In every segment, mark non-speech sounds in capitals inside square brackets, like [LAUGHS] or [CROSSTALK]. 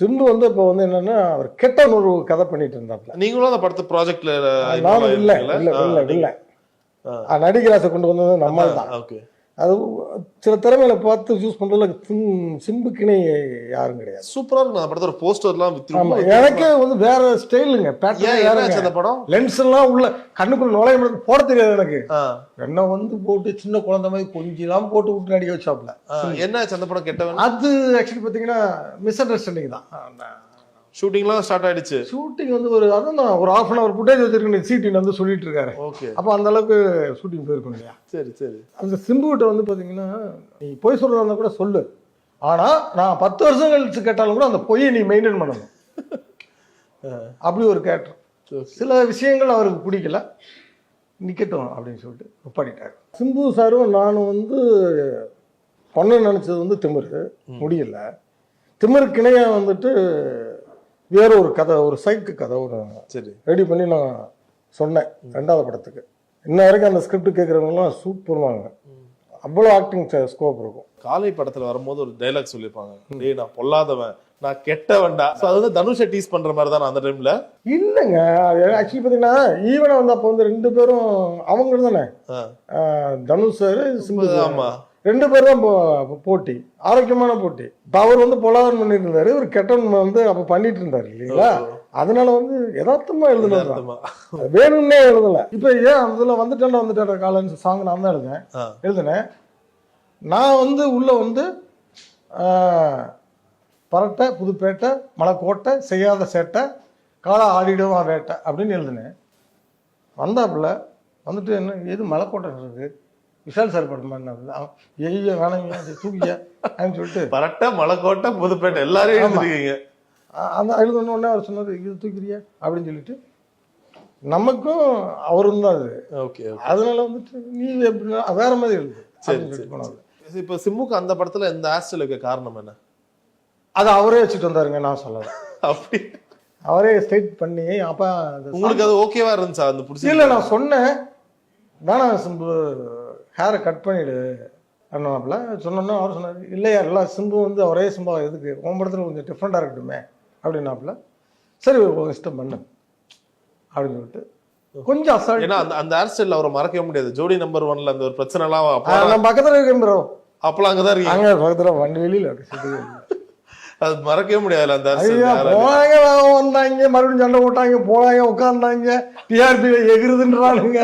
சிம்பு வந்து இப்போ வந்து என்னன்னா அவர் கெட்ட ஒரு கதை பண்ணிட்டு இருந்தாப்ல. நீங்களும் அந்த படத்து ப்ராஜெக்ட்ல நானும் இல்லை இல்லை இல்லை இல்லை. நடிகராசை கொண்டு வந்தது நம்மால் தான் ஓகே. அது சில திறமையில பார்த்து யூஸ் பண்றதுல சிம்- சிம்புக்குனே யாரும் கிடையாது. சூப்பரா இருக்கு அந்த படத்தோட போஸ்டர்லாம் வித் ஆமா. எனக்கே வந்து வேற ஸ்டைலுங்க பேட்டர்ன் என்னாச்சு அந்த படம்? லென்ஸ் எல்லாம் உள்ள கண்ணுக்குள்ள நுழைய முடியாது. போட தெரியாது எனக்கு. என்ன வந்து போட்டு சின்ன குழந்தை மாதிரி கொஞ்சிலாம் போட்டு விட்டு நடிக்க வச்சாப்ல ஆ, என்னாச்சு அந்த படம்? கெட்டவன்? அது ஆக்சுவலி பாத்தீங்கன்னா மிஸ் அண்டர்ஸ்டாண்டிங் தான் ஷூட்டிங்லாம் ஸ்டார்ட் ஆயிடுச்சு. ஷூட்டிங் வந்து ஒரு அதான் ஒரு ஹாஃப் அன் அவர் ஃபுட்டேஜ் வச்சிருக்கேன் சீட்டின் வந்து சொல்லிட்டு இருக்காரு. ஓகே அப்போ அந்த அளவுக்கு ஷூட்டிங் போயிருக்கும் இல்லையா? சரி சரி. அந்த சிம்புகிட்ட வந்து பாத்தீங்கன்னா நீ பொய் இருந்தா கூட சொல்லு. ஆனா நான் பத்து வருஷம் கழிச்சு கேட்டாலும் கூட அந்த பொய்யை நீ மெயின்டைன் பண்ணணும். [LAUGHS] அப்படி ஒரு கேரக்டர். சில விஷயங்கள் அவருக்கு பிடிக்கல. நிக்கட்டும் அப்படின்னு சொல்லிட்டு ஒப்பாடிட்டார் சிம்பு சாரும் நானும் வந்து பண்ண நினைச்சது வந்து திமிரு. முடியல. திமிருக்கு இணையா வந்துட்டு வேற ஒரு கதை ஒரு சைக்கு கதை ஒரு சரி. ரெடி பண்ணி நான் சொன்னேன் ரெண்டாவது படத்துக்கு. இன்ன வரைக்கும் அந்த ஸ்கிரிப்ட் கேட்குறவங்கலாம் சூப்பர்வாங்க அவ்வளோ ஆக்டிங் ஸ்கோப் இருக்கும். காலை படத்துல வரும்போது ஒரு டைலாக் சொல்லியிருப்பாங்க. டேய் நான் பொல்லாதவன். நான் கெட்டவன்டா. So அது வந்து தனுஷை டீஸ் பண்ற மாதிரி தான் அந்த டைம்ல இல்லைங்க. ஆக்சுவலி பார்த்தீங்கன்னா ஈவனை வந்து அப்போ வந்து ரெண்டு பேரும் அவங்க தானே? Dhanush sir Simbu sir. ஆமா. ரெண்டு பேரும் தான் போட்டி. ஆரோக்கியமான போட்டி. இப்போ அவர் வந்து பொலாதன் பண்ணிட்டு இருந்தாரு ஒரு கெட்டவன் வந்து அப்போ பண்ணிட்டு இருந்தாரு இல்லைங்களா அதனால வந்து யதார்த்தமா எழுதுனது வேணும்னே எழுதல. இப்போ ஏன் அதுல வந்துட்டேன் வந்துட்டேன் காலன்னு சாங் நான் தான் எழுதுனேன். எழுதினேன். நான் வந்து உள்ள வந்து பரட்டை புதுப்பேட்டை மலைக்கோட்டை செய்யாத சேட்டை காலா ஆடிடுவான் வேட்டை அப்படின்னு எழுதினேன். வந்தாப்புல வந்துட்டு என்ன எது மலைக்கோட்டை இருக்கு? விஷால் சார் படம் பண்ண ஐயோ வேணாங்க அது தூக்கிய அப்படின்னு சொல்லிட்டு. பரட்டை மலைக்கோட்டை புதுப்பேட்டை எல்லாரையும் எழுதிருக்கீங்க. அந்த எழுதணும் உடனே அவர் சொன்னார் இது தூக்கிறியா? அப்படின்னு சொல்லிட்டு. நமக்கும் அவரும் தான் அது. ஓகே அதனால வந்துட்டு நீ எப்படின்னா வேற மாதிரி எழுது. சரி சரி. இப்ப சிம்முக்கு அந்த படத்துல இந்த ஹேர்ஸ்டைல் வைக்க காரணம் என்ன? அது அவரே வச்சுட்டு வந்தாருங்க நான் சொல்லல. [LAUGHS] அப்படி. அவரே ஸ்ட்ரைட் பண்ணி அப்ப உங்களுக்கு அது ஓகேவா இருந்துச்சா அந்த பிடிச்சி இல்ல நான் சொன்னேன். வேணாம் சிம்பு. ஹேரை கட் பண்ணிடு அண்ணாப்புல. சொன்னோன்னா அவர் சொன்னார் இல்லையா எல்லாம் சிம்பு வந்து ஒரே சிம்பா எதுக்கு? உன் படத்துல கொஞ்சம் டிஃப்ரெண்டாக இருக்கட்டுமே அப்படின்னாப்புல. சரி உன் இஷ்டம் பண்ணு அப்படின்னு சொல்லிட்டு கொஞ்சம் அசால்ட் ஏன்னா அந்த அந்த ஹேர் அவரை மறக்கவே முடியாது. ஜோடி நம்பர் ஒன்ல அந்த ஒரு பிரச்சனை எல்லாம் அப்ப நான் பக்கத்துல இருக்கேன் ப்ரோ அப்பெல்லாம் அங்கதான் இருக்கீங்க. அங்க பக்கத்துல வண்டி வெளியில இருக்கு. அது மறக்கவே முடியாது அந்த. போனாங்க வந்தாங்க மறுபடியும் சண்டை போட்டாங்க போனாங்க உட்காந்தாங்க டிஆர்பி எகிருதுன்றானுங்க.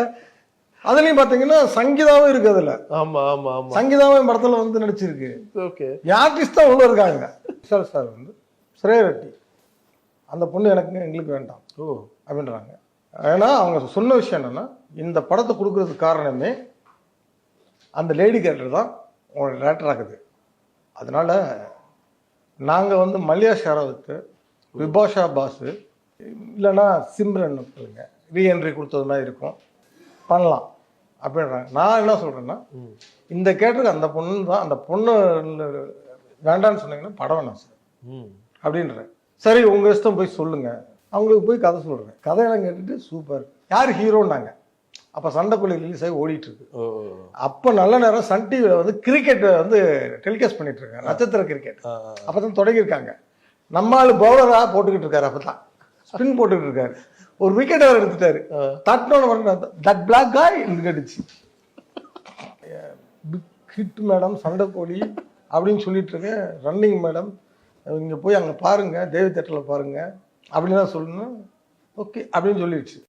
அதுலயும் பாத்தீங்கன்னா சங்கீதாவும் இருக்கு அதுல. ஆமா ஆமா ஆமா. சங்கீதாவும் படத்துல வந்து நடிச்சிருக்கு. ஓகே. ஆர்டிஸ்ட் தான் உள்ள இருக்காங்க. விஷால் சார் வந்து ஸ்ரேவட்டி அந்த பொண்ணு எனக்கு எங்களுக்கு வேண்டாம் ஓ. அப்படின்றாங்க. ஏன்னா அவங்க சொன்ன விஷயம் என்னன்னா இந்த படத்தை கொடுக்கறதுக்கு காரணமே அந்த லேடி கேரக்டர் தான் உங்களோட டேரக்டர் ஆகுது. அதனால நாங்கள் வந்து மல்லியா ஷெராவத்து விபாஷா பாஸு இல்லைன்னா சிம்ரன் சொல்லுங்க ரீஎன்ட்ரி கொடுத்தது மாதிரி இருக்கும். பண்ணலாம். அப்படின்றாங்க நான் என்ன சொல்கிறேன்னா. இந்த கேரக்டருக்கு அந்த பொண்ணு தான் அந்த பொண்ணு வேண்டான்னு சொன்னீங்கன்னா படம் வேணாம் சார். ம். அப்படின்றேன். சரி உங்க இஷ்டம் போய் சொல்லுங்க. அவங்களுக்கு போய் கதை சொல்றேன். கதையெல்லாம் கேட்டுட்டு சூப்பர். யார் ஹீரோன்னாங்க? அப்ப சண்டைக்குள்ளி ரிலீஸ் ஆகி ஓடிட்டு இருக்கு ஓ அப்ப நல்ல நேரம் சன் டிவியில் வந்து கிரிக்கெட் வந்து டெலிகாஸ்ட் பண்ணிட்டு இருக்காங்க நட்சத்திர கிரிக்கெட் ஆ. அப்பதான் தொடங்கியிருக்காங்க. நம்ம ஆளு பவுலரா போட்டுக்கிட்டு இருக்காரு அப்பதான். ஸ்பின் போட்டுக்கிட்டு இருக்காரு. ஒரு விக்கெட் அவர் எடுத்துட்டாரு. தட்டினோட தட் பிளாக் காய் கேட்டுச்சு. பிக் ஹிட் மேடம் சண்டைக்கோழி அப்படின்னு சொல்லிட்டு இருக்கேன் ரன்னிங் மேடம் இங்கே போய் அங்கே பாருங்க தேவி தேட்டரில் பாருங்க அப்படின்னு தான் சொல்லணும். ஓகே அப்படின்னு சொல்லிடுச்சு.